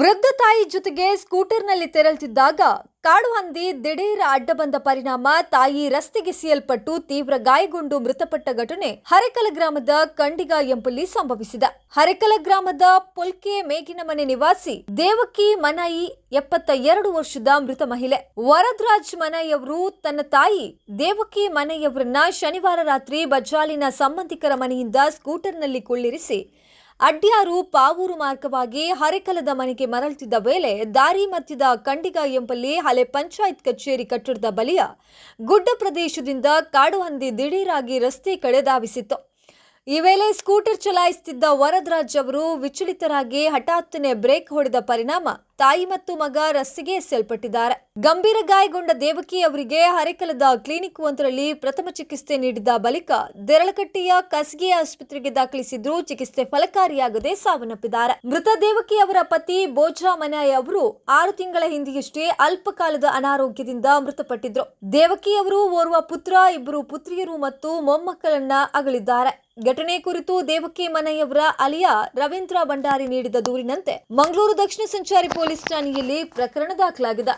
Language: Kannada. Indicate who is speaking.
Speaker 1: ವೃದ್ಧ ತಾಯಿ ಜೊತೆಗೆ ಸ್ಕೂಟರ್ನಲ್ಲಿ ತೆರಳುತ್ತಿದ್ದಾಗ ಕಾಡು ಹಂದಿ ದಿಢೀರ್ ಅಡ್ಡ ಬಂದ ಪರಿಣಾಮ ತಾಯಿ ರಸ್ತೆಗೆ ಸಿಯಲ್ಪಟ್ಟು ತೀವ್ರ ಗಾಯಗೊಂಡು ಮೃತಪಟ್ಟ ಘಟನೆ ಹರೆಕಲ ಗ್ರಾಮದ ಕಂಡಿಗ ಎಂಬಲ್ಲಿ ಸಂಭವಿಸಿದೆ. ಹರೆಕಲ ಗ್ರಾಮದ ಪುಲ್ಕೆ ಮೇಗಿನ ಮನೆ ನಿವಾಸಿ ದೇವಕಿ ಮನಾಯಿ ಎಪ್ಪತ್ತ ಎರಡು ವರ್ಷದ ಮೃತ ಮಹಿಳೆ. ವರದ್ರಾಜ್ ಮನಾಯಿಯವರು ತನ್ನ ತಾಯಿ ದೇವಕಿ ಮನೆಯವರನ್ನ ಶನಿವಾರ ರಾತ್ರಿ ಬಜಾಲಿನ ಸಂಬಂಧಿಕರ ಮನೆಯಿಂದ ಸ್ಕೂಟರ್ನಲ್ಲಿ ಕುಳ್ಳಿರಿಸಿ ಅಡ್ಯಾರು ಪಾವೂರು ಮಾರ್ಗವಾಗಿ ಹರೆಕಲದ ಮನೆಗೆ ಮರಳುತ್ತಿದ್ದ ವೇಳೆ ದಾರಿ ಮಧ್ಯದ ಕಂಡಿಗ ಎಂಬಲ್ಲಿ ಹಳೆ ಪಂಚಾಯತ್ ಕಚೇರಿ ಕಟ್ಟಡದ ಬಳಿಯ ಗುಡ್ಡ ಪ್ರದೇಶದಿಂದ ಕಾಡು ಹಂದಿ ದಿಢೀರಾಗಿ ರಸ್ತೆ ಕಡೆ ಧಾವಿಸಿತ್ತು. ಈ ವೇಳೆ ಸ್ಕೂಟರ್ ಚಲಾಯಿಸುತ್ತಿದ್ದ ವರದರಾಜ್ ಅವರು ವಿಚಲಿತರಾಗಿ ಹಠಾತ್ತನೆ ಬ್ರೇಕ್ ಹೊಡೆದ ಪರಿಣಾಮ ತಾಯಿ ಮತ್ತು ಮಗ ರಸ್ತೆಗೆ ಎಸೆಯಲ್ಪಟ್ಟಿದ್ದಾರೆ. ಗಂಭೀರ ಗಾಯಗೊಂಡ ದೇವಕಿ ಅವರಿಗೆ ಹರೆಕಲದ ಕ್ಲಿನಿಕ್ ಒಂದರಲ್ಲಿ ಪ್ರಥಮ ಚಿಕಿತ್ಸೆ ನೀಡಿದ ಬಳಿಕ ದೆರಳಕಟ್ಟೆಯ ಖಾಸಗಿ ಆಸ್ಪತ್ರೆಗೆ ದಾಖಲಿಸಿದ್ರು ಚಿಕಿತ್ಸೆ ಫಲಕಾರಿಯಾಗದೆ ಸಾವನ್ನಪ್ಪಿದ್ದಾರೆ. ಮೃತ ದೇವಕಿ ಅವರ ಪತಿ ಬೋಜಾ ಮನಾಯ್ ಅವರು ಆರು ತಿಂಗಳ ಹಿಂದೆಯಷ್ಟೇ ಅಲ್ಪಕಾಲದ ಅನಾರೋಗ್ಯದಿಂದ ಮೃತಪಟ್ಟಿದ್ರು. ದೇವಕಿ ಅವರು ಓರ್ವ ಪುತ್ರ, ಇಬ್ಬರು ಪುತ್ರಿಯರು ಮತ್ತು ಮೊಮ್ಮಕ್ಕಳನ್ನ ಅಗಲಿದ್ದಾರೆ. ಘಟನೆ ಕುರಿತು ದೇವಕಿ ಮನೆಯವರ ಅಲಿಯ ರವೀಂದ್ರ ಭಂಡಾರಿ ನೀಡಿದ ದೂರಿನಂತೆ ಮಂಗಳೂರು ದಕ್ಷಿಣ ಸಂಚಾರಿ ಪೊಲೀಸ್ ಠಾಣೆಯಲ್ಲಿ ಪ್ರಕರಣ ದಾಖಲಾಗಿದೆ.